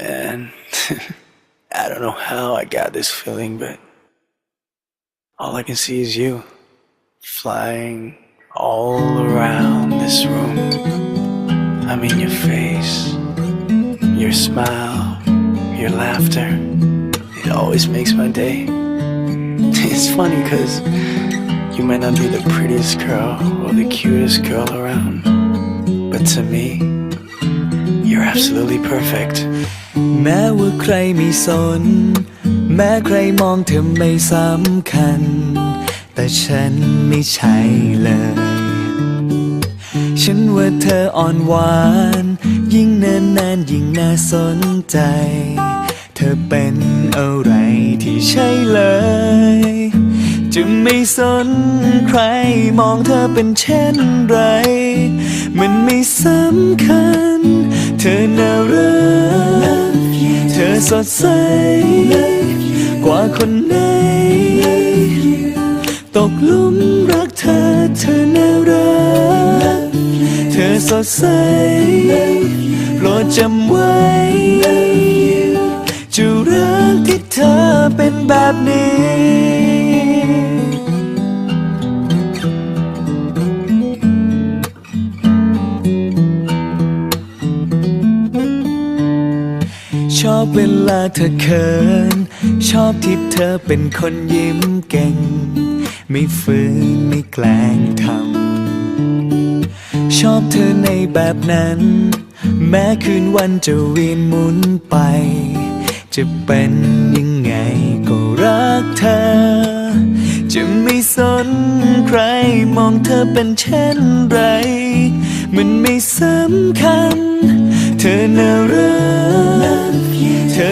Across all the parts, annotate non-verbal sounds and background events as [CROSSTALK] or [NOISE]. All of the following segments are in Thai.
Man, [LAUGHS] I don't know how I got this feeling, but all I can see is you flying all around this room. I mean, your face, your smile, your laughter. It always makes my day. [LAUGHS] It's funny because you might not be the prettiest girl or the cutest girl around, but to me, you're absolutely perfect. แม้ว่าใครไม่สน แม้ใครมองเธอไม่สำคัญ แต่ฉันไม่ใช่เลย ฉันว่าเธออ่อนหวาน ยิ่งนานนานยิ่งน่าสนใจ เธอเป็นอะไรที่ใช่เลย จะไม่สนใครมองเธอเป็นเช่นไร มันไม่สำคัญ เธอน่ารัก อสดใส กว่าคนไหน ตกลุมรักเธอเธอน่ารัก เธอสดใส โปรดจำไว้ จะรักที่เธอเป็นแบบนี้ อบเวลาเธอเขิน ชอบที่เธอเป็นคนยิ้มเก่ง ไม่ฝืนไม่แกล้งทำ ชอบเธอในแบบนั้น แม้คืนวันจะเวียนหมุนไป จะเป็นยังไงก็รักเธอ จะไม่สนใครมองเธอเป็นเช่นไร มันไม่สำคัญ เธอน่ารัก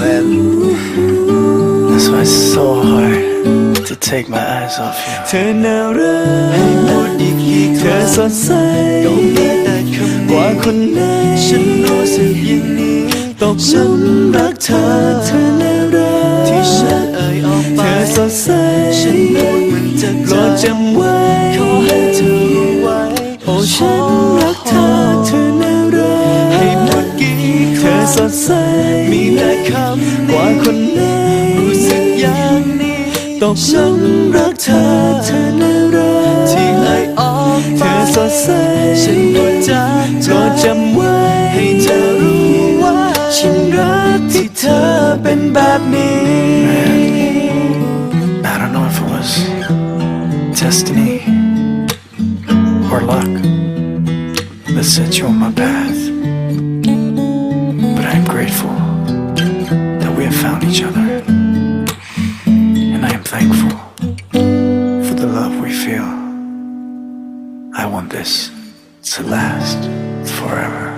Oh man, that's why it's so hard to take my eyes off you. เธอน่ารักเธอสดใสก็มีแต่คำว่าคนไหนฉันรู้สึกอย่างนี้ตกหลุมรักเธอเธอน่ารักที่ฉันเอ่ยออกไปเธอสดใสฉันพูดมันจะโปรดจำไว้ ดใส มีแต่คำนี้กว่าคนไหนรู้สึกอย่างนี้ตกหลุมรักเธอเธอน่ารักที่เอ่ยออกเธอสดใส ฉันพูดจาโปรดจำไว้ให้เธอรู้ว่า ฉันรักที่เธอเป็นแบบนี้ I don't know if it was destiny or luck that set you on my path, but I am grateful that we have found each other, and I am thankful for the love we feel. I want this to last forever.